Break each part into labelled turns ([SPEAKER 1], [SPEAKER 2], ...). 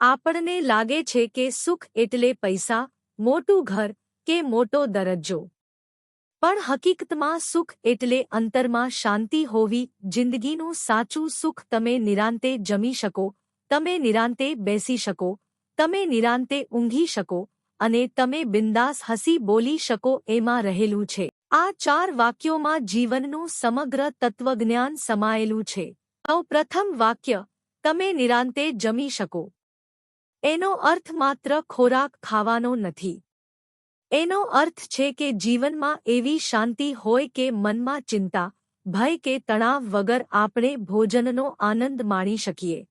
[SPEAKER 1] આપણને લાગે છે કે સુખ એટલે પૈસા, મોટું ઘર કે મોટો દરજ્જો. પણ હકીકતમાં સુખ એટલે અંતરમાં શાંતિ હોવી, જિંદગીનું સાચું સુખ તમે નિરાંતે જમી શકો, તમે નિરાંતે બેસી શકો, તમે નિરાંતે ઊંઘી શકો અને તમે બિંદાસ હસી બોલી શકો એમાં રહેલું છે. આ ચાર વાક્યોમાં જીવનનું સમગ્ર તત્વજ્ઞાન સમાયેલું છે. સૌ પ્રથમ વાક્ય, તમે નિરાંતે જમી શકો. એનો અર્થ માત્ર ખોરાક ખાવાનો નથી. એનો અર્થ છે કે જીવનમાં એવી શાંતિ હોય કે મનમાં ચિંતા, ભય કે તણાવ વગર આપણે ભોજનનો આનંદ માણી શકીએ.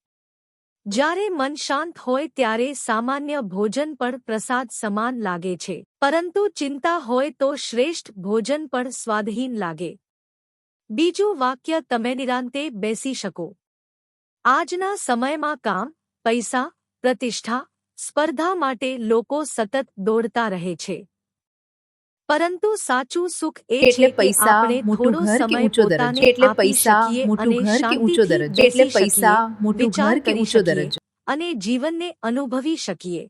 [SPEAKER 1] જ્યારે મન શાંત હોય ત્યારે સામાન્ય ભોજન પણ પ્રસાદ સમાન લાગે છે, પરંતુ ચિંતા હોય તો શ્રેષ્ઠ ભોજન પણ સ્વાદહીન લાગે. બીજું વાક્ય તમે નિરાંતે બેસી શકો. આજના સમયમાં કામ, પૈસા પ્રતિષ્ઠા સ્પર્ધા માટે લોકો સતત દોડતા રહે છે. પરંતુ સાચું સુખ એ
[SPEAKER 2] એટલે પૈસા મોટું ઘર કે ઊંચો દરજ્જો? એટલે પૈસા મોટું ઘર કે ઊંચો દરજ્જો? એટલે પૈસા મોટું ઘર કે ઊંચો દરજ્જો?
[SPEAKER 1] અને જીવનને અનુભવી શકીએ.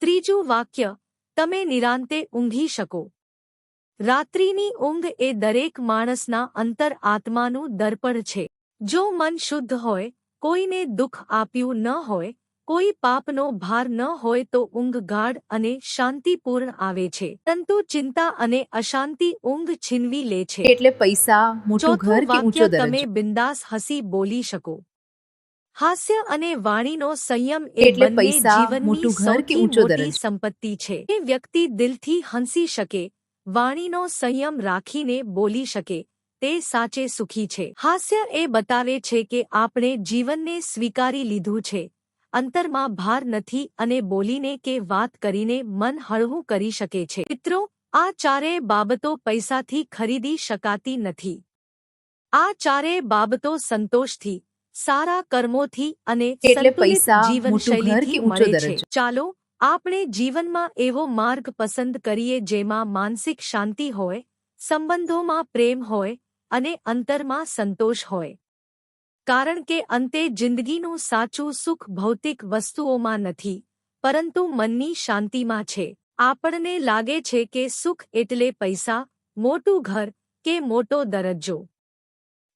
[SPEAKER 1] ત્રીજું વાક્ય તમે નિરાંતે ઊંઘી શકો. રાત્રિની ઊંઘ એ દરેક માણસના અંતર આત્માનું દર્પણ છે. જો મન શુદ્ધ હોય કોઈને દુઃખ આપ્યું ન હોય કોઈ પાપનો ભાર ન હોય તો ઊંઘ ગાઢ અને શાંતિપૂર્ણ આવે છે. પરંતુ ચિંતા અને અશાંતિ ઊંઘ છીનવી લે છે.
[SPEAKER 2] એટલે પૈસા મોટું ઘર કે ઊંચો
[SPEAKER 1] તમે બિંદાસ હસી બોલી શકો. હાસ્ય અને વાણીનો સંયમ એ
[SPEAKER 2] એટલે પૈસા
[SPEAKER 1] જીવનની
[SPEAKER 2] મોટું ઘર કે ઊંચો
[SPEAKER 1] મોટી
[SPEAKER 2] દરજ્જો.
[SPEAKER 1] સંપત્તિ છે. એ વ્યક્તિ દિલથી હસી શકે વાણીનો સંયમ રાખીને બોલી શકે તે સાચે સુખી છે. હાસ્ય એ બતાવે છે કે આપણે જીવનને સ્વીકારી લીધું છે. અંતરમાં ભાર નથી અને બોલીને કે વાત કરીને મન હળવું કરી શકે છે. મિત્રો આ ચારેય બાબતો પૈસાથી ખરીદી શકાતી નથી. આ ચારેય બાબતો સંતોષથી સારા કર્મોથી અને સંતુલિત જીવનશૈલીથી મળે છે. ચાલો આપણે જીવનમાં એવો માર્ગ પસંદ કરીએ જેમાં માનસિક શાંતિ હોય સંબંધોમાં પ્રેમ હોય અને અંતરમાં સંતોષ હોય. કારણ કે અંતે જિંદગીનું સાચું સુખ ભૌતિક વસ્તુઓમાં નથી, પરંતુ મનની શાંતિમાં છે. આપણને લાગે છે કે સુખ એટલે પૈસા, મોટું ઘર કે મોટો દરજ્જો.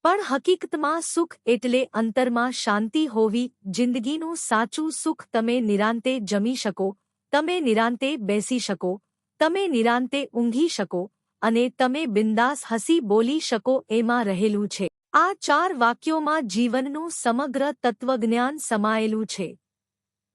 [SPEAKER 1] પણ હકીકતમાં સુખ એટલે અંતરમાં શાંતિ હોવી, જિંદગીનું સાચું સુખ તમે નિરાંતે જમી શકો, તમે નિરાંતે બેસી શકો, તમે નિરાંતે ઊંઘી શકો, અને તમે બિંદાસ હસી બોલી શકો એમાં રહેલું છે. આ ચાર વાક્યોમાં જીવનનું સમગ્ર તત્વજ્ઞાન સમાયેલું છે.